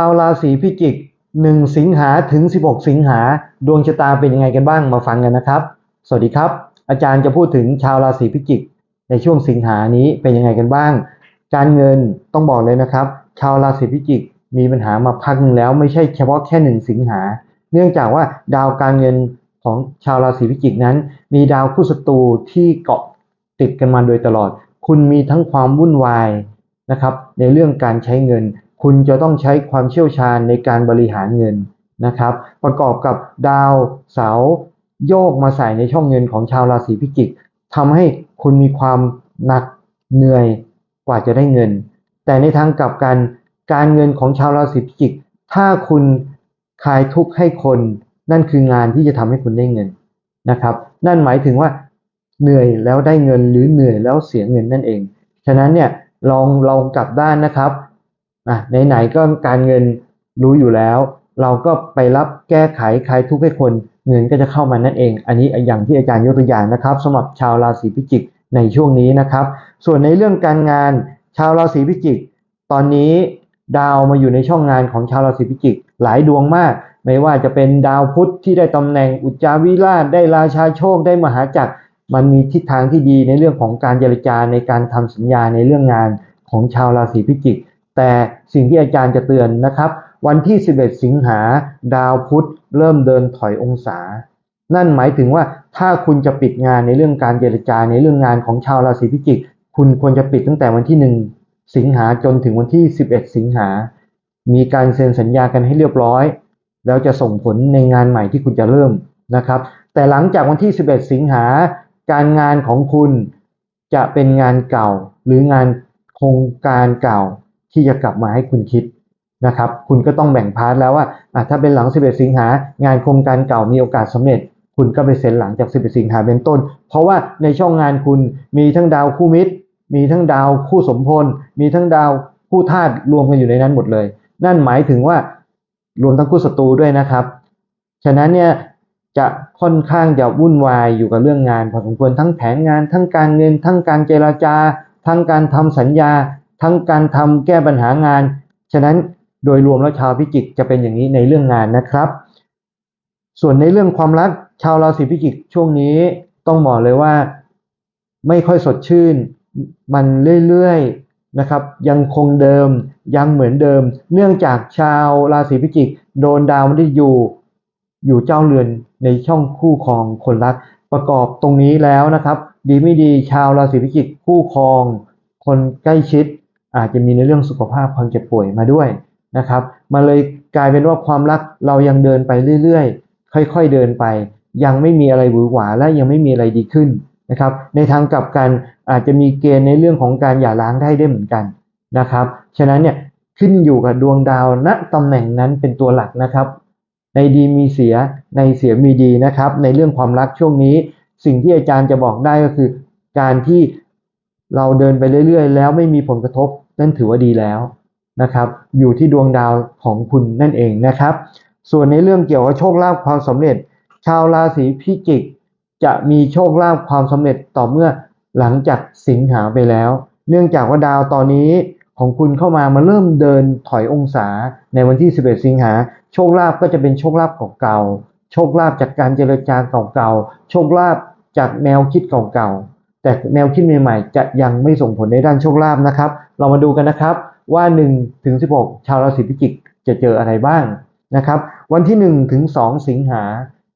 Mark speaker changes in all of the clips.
Speaker 1: าวราศีพิจิก1สิงหาถึง 16 สิงหาดวงชะตาเป็นยังไงกันบ้างมาฟังกันนะครับ สวัสดีครับ อาจารย์จะพูดถึงชาวราศีพิจิก ในช่วงสิงหานี้เป็นยังไงกันบ้าง การเงินต้องบอกเลยนะครับ ชาวราศีพิจิกมีปัญหามาพักนึงแล้วไม่ใช่เฉพาะแค่หนึ่งสิงหา เนื่องจากว่าดาวการเงินของชาวราศีพิจิกนั้น มีดาวคู่ศัตรูที่เกาะติดกันมาโดยตลอด คุณมีทั้งความวุ่นวายนะครับ ในเรื่องการใช้เงิน คุณจะต้องใช้ความเชี่ยวชาญในการบริหารเงินนะครับ ประกอบกับดาวเสาโยกมาใส่ในช่องเงินของชาวราศีพิจิกทำให้คุณมีความหนักเหนื่อยกว่าจะได้เงิน แต่ในทางกลับกันการเงินของชาวราศีพิจิก ถ้าคุณคลายทุกข์ให้คน นั่นคืองานที่จะทำให้คุณได้เงินนะครับ นั่นหมายถึงว่าเหนื่อยแล้วได้เงินหรือเหนื่อยแล้วเสียเงินนั่นเอง ฉะนั้นเนี่ยลองลองกลับด้านนะครับ อะไหนๆก็การเงินรู้อยู่แล้ว เราก็ไปรับแก้ไขใคลายทุกให้คนเงินก็จะเข้ามานั่นเอง อันนี้อย่างที่อาจารย์ยกตัวอย่างนะครับสำหรับชาวราศีพิจิกในช่วงนี้นะครับ ส่วนในเรื่องการงานชาวราศีพิจิก ตอนนี้ดาวมาอยู่ในช่องงานของชาวราศีพิจิก หลายดวงมาก ไม่ว่าจะเป็นดาวพุธที่ได้ตำแหน่งอุจจาวิราชได้ราชาโชคได้มหาจักร มันมีทิศทางที่ดีในเรื่องของการเจรจาในการทำสัญญาในเรื่องงานของชาวราศีพิจิก แต่สิ่งที่อาจารย์จะเตือนนะครับ วันที่ 11 สิงหาดาวพุธเริ่มเดินถอยองศา นั่นหมายถึงว่าถ้าคุณจะปิดงานในเรื่องการเจรจาในเรื่องงานของชาวราศีพิจิก คุณควรจะปิดตั้งแต่วันที่ 1 สิงหาจนถึงวันที่ 11 สิงหา มีการเซ็นสัญญากันให้เรียบร้อย แล้วจะส่งผลในงานใหม่ที่คุณจะเริ่มนะครับ แต่หลังจากวันที่ 11 สิงหาการงานของคุณจะเป็นงานเก่าหรืองานโครงการเก่า ที่จะกลับมาให้คุณคิดนะครับ คุณก็ต้องแบ่งพาร์ทแล้วว่าถ้าเป็นหลัง 11 สิงหางานโครงการเก่ามีโอกาสสำเร็จ คุณก็ไปเซ็นหลังจาก 11 สิงหาเป็นต้น เพราะว่าในช่องงานคุณมีทั้งดาวคู่มิตร มีทั้งดาวคู่สมพล มีทั้งดาวคู่ธาตุรวมกันอยู่ในนั้นหมดเลย นั่นหมายถึงว่ารวมทั้งคู่ศัตรูด้วยนะครับ ฉะนั้นเนี่ยจะค่อนข้างจะวุ่นวายอยู่กับเรื่องงานพอสมควรทั้งแผนงาน ทั้งการเงิน ทั้งการเจราจา ทั้งการทำสัญญา ทั้งการทำแก้ปัญหางาน ฉะนั้นโดยรวมแล้วชาวพิจิกจะเป็นอย่างนี้ในเรื่องงานนะครับ ส่วนในเรื่องความรักชาวราศีพิจิกช่วงนี้ต้องบอกเลยว่า ไม่ค่อยสดชื่น มันเรื่อยๆนะครับ ยังคงเดิมยังเหมือนเดิม เนื่องจากชาวราศีพิจิก โดนดาวมันได้อยู่อยู่เจ้าเรือนในช่องคู่ครองคนรัก ประกอบตรงนี้แล้วนะครับ ดีไม่ดีชาวราศีพิจิกคู่ครอง คนใกล้ชิด อาจจะมีในเรื่องสุขภาพความเจ็บป่วยมาด้วยนะครับมาเลยกลายเป็นว่าความรักเรายังเดินไปเรื่อยๆ ค่อยๆเดินไป ยังไม่มีอะไรหวือหวาและยังไม่มีอะไรดีขึ้นนะครับในทางกลับกันอาจจะมีเกณฑ์ในเรื่องของการหย่าร้างได้ได้เหมือนกันนะครับฉะนั้นเนี่ยขึ้นอยู่กับดวงดาวณตำแหน่งนั้นเป็นตัวหลักนะครับ ในดีมีเสียในเสียมีดีนะครับ ในเรื่องความรักช่วงนี้ สิ่งที่อาจารย์จะบอกได้ก็คือ การที่ เราเดินไปเรื่อยๆ แล้วไม่มีผลกระทบนั่นถือว่าดีแล้วนะครับ อยู่ที่ดวงดาวของคุณนั่นเองนะครับ ส่วนในเรื่องเกี่ยวกับโชคลาภความสำเร็จ ชาวราศีพิจิก จะมีโชคลาภความสำเร็จต่อเมื่อหลังจากสิงหาไปแล้ว เนื่องจากว่าดาวตอนนี้ของคุณเข้ามามาเริ่มเดินถอยองศาในวันที่ 11 สิงหา โชคลาภก็จะเป็นโชคลาภเก่าๆโชคลาภจากการเจรจาเก่าๆโชคลาภจากแนวคิดเก่าๆ แต่แนวคิดใหม่ๆ จะยังไม่ส่งผลในด้านโชคลาภนะครับ เรามาดูกันนะครับว่า1ถึง16 ชาวราศีพิจิกจะเจออะไรบ้างนะครับ วันที่1ถึง2สิงหา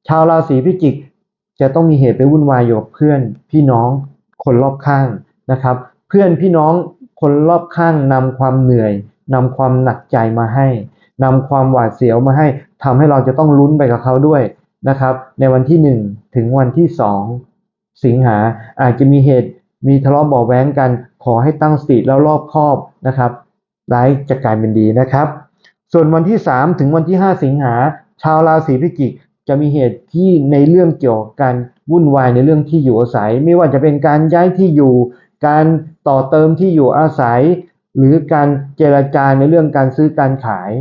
Speaker 1: ชาวราศีพิจิก จะต้องมีเหตุไปวุ่นวายอยู่กับเพื่อนพี่น้องคนรอบข้างนะครับ เพื่อนพี่น้องคนรอบข้างนำความเหนื่อยนำความหนักใจมาให้นำความหวาดเสียวมาให้ทำให้เราจะต้องลุ้นไปกับเขาด้วยนะครับ ในวันที่ 1 ถึงวันที่ 2 สิงหาอาจจะมีเหตุมีทะเลาะเบาแว้งกัน ขอให้ตั้งสติแล้วรอบคอบนะครับร้ายจะกลายเป็นดีนะครับ ส่วนวันที่ 3 ถึงวันที่ 5 สิงหา ชาวราศีพิจิกจะมีเหตุที่ในเรื่องเกี่ยวกับการวุ่นวายในเรื่องที่อยู่อาศัย ไม่ว่าจะเป็นการย้ายที่อยู่ การต่อเติมที่อยู่อาศัย หรือการเจรจาในเรื่องการซื้อการขาย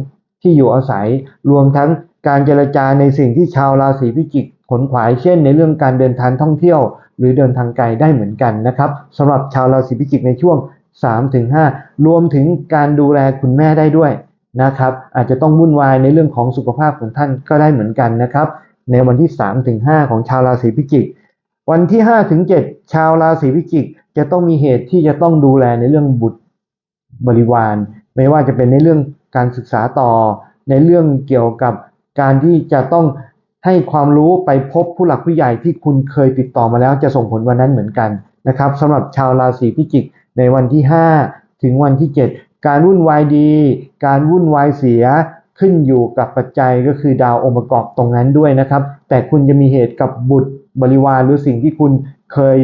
Speaker 1: ที่อยู่อาศัย รวมทั้งการเจรจาในสิ่งที่ชาวราศีพิจิก ขนขวายเช่นในเรื่องการเดินทางท่องเที่ยว หรือเดินทางไกลได้เหมือนกันนะครับสำหรับชาวราศีพิจิกในช่วง 3-5 รวมถึงการดูแลคุณแม่ได้ด้วยนะครับอาจจะต้องวุ่นวายในเรื่องของสุขภาพของท่านก็ได้เหมือนกันนะครับในวันที่3ถึง5ของชาวราศีพิจิก วันที่5ถึง7ชาวราศีพิจิก จะต้องมีเหตุที่จะต้องดูแลในเรื่องบุตรบริวาร ไม่ว่าจะเป็นในเรื่องการศึกษาต่อ ในเรื่องเกี่ยวกับการที่จะต้อง ให้ความรู้ไปพบผู้หลักผู้ใหญ่ที่คุณเคยติดต่อมาแล้วจะส่งผลวันนั้นเหมือนกันนะครับสำหรับชาวราศีพิจิกในวันที่ 5 ถึงวันที่ 7 การวุ่นวายดี การวุ่นวายเสียขึ้นอยู่กับปัจจัยก็คือดาวองค์ประกอบตรงนั้นด้วยนะครับ แต่คุณจะมีเหตุกับบุตรบริวารหรือสิ่งที่คุณเคย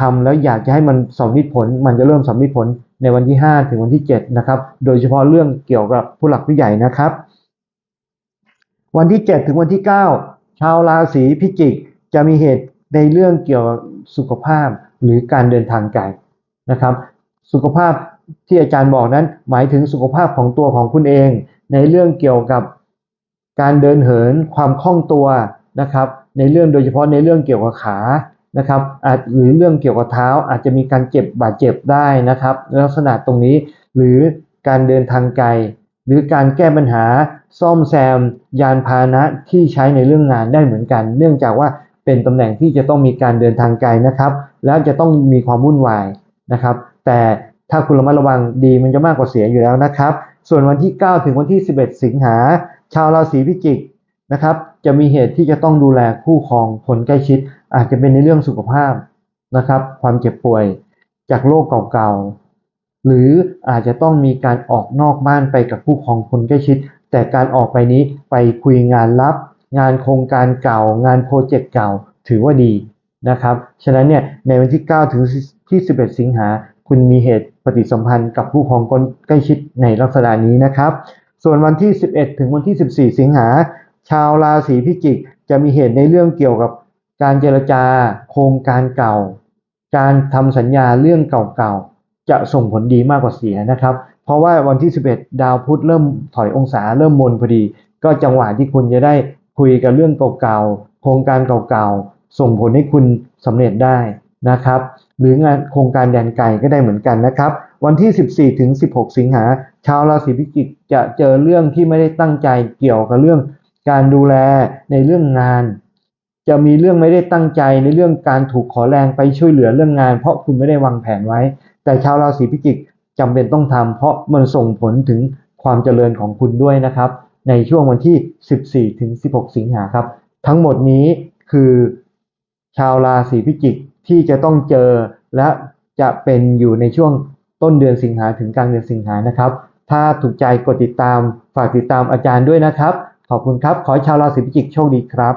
Speaker 1: ทำแล้วอยากจะให้มันสำลิดผล มันจะเริ่มสำลิดผลในวันที่ 5 ถึงวันที่ 7 นะครับ โดยเฉพาะเรื่องเกี่ยวกับผู้หลักผู้ใหญ่นะครับ วันที่ 7 ถึงวันที่ 9 ชาวราศีพิจิกจะมีเหตุในเรื่องเกี่ยวกับสุขภาพหรือการเดินทางไกลนะครับ สุขภาพที่อาจารย์บอกนั้น หมายถึงสุขภาพของตัวของคุณเอง ในเรื่องเกี่ยวกับการเดินเหินความคล่องตัวนะครับ ในเรื่องโดยเฉพาะในเรื่องเกี่ยวกับขานะครับอาจหรือเรื่องเกี่ยวกับเท้าอาจจะมีการเจ็บบาดเจ็บได้นะครับ ลักษณะตรงนี้หรือการเดินทางไกล หรือการแก้ปัญหาซ่อมแซม ยานพาหนะที่ใช้ในเรื่องงานได้เหมือนกัน เนื่องจากว่าเป็นตำแหน่งที่จะต้องมีการเดินทางไกลนะครับ แล้วจะต้องมีความวุ่นวายนะครับ แต่ถ้าคุณระมัดระวังดีมันจะมากกว่าเสียอยู่แล้วนะครับ ส่วนวันที่ 9 ถึงวันที่ 11 สิงหา ชาวราศีพิจิกนะครับจะมีเหตุที่จะต้องดูแลคู่ครองคนใกล้ชิด อาจจะเป็นในเรื่องสุขภาพนะครับ ความเจ็บป่วยจากโรคเก่าๆ หรืออาจจะต้องมีการออกนอกบ้านไปกับผู้ครองคนใกล้ชิด แต่การออกไปนี้ไปคุยงานลับ งานโครงการเก่า งานโปรเจกต์เก่าถือว่าดีนะครับ ฉะนั้นเนี่ยในวันที่ 9 ถึงที่ 11 สิงหา คุณมีเหตุปฏิสัมพันธ์กับผู้ครองคนใกล้ชิดในลักษณะนี้นะครับ ส่วนวันที่ 11 ถึงวันที่ 14 สิงหา ชาวราศีพิจิกจะมีเหตุในเรื่องเกี่ยวกับการเจรจา โครงการเก่า การทำสัญญาเรื่องเก่าๆ จะส่งผลดีมากกว่าเสียนะครับ เพราะว่าวันที่ 11 ดาวพุธเริ่มถอยองศาเริ่มมนพอดี ก็จังหวะที่คุณจะได้คุยกับเรื่องเก่าๆ โครงการเก่าๆ ส่งผลให้คุณสำเร็จได้นะครับ หรืองานโครงการแดนไกลก็ได้เหมือนกันนะครับ วันที่ 14 ถึง 16 สิงหา ชาวราศีพิจิกจะเจอเรื่องที่ไม่ได้ตั้งใจเกี่ยวกับเรื่องการดูแลในเรื่องงาน จะมีเรื่องไม่ได้ตั้งใจในเรื่องการถูกขอแรงไปช่วยเหลือเรื่องงาน เพราะคุณไม่ได้วางแผนไว้ แต่ชาวราศีพิจิกจำเป็นต้องทำเพราะมันส่งผลถึงความเจริญของคุณด้วยนะครับ ในช่วงวันที่ 14 ถึง 16 สิงหาครับ ทั้งหมดนี้คือชาวราศีพิจิกที่จะต้องเจอและจะเป็นอยู่ในช่วงต้นเดือนสิงหาถึงกลางเดือนสิงหานะครับ ถ้าถูกใจกดติดตามฝากติดตามอาจารย์ด้วยนะครับ ขอบคุณครับ ขอให้ชาวราศีพิจิกโชคดีครับ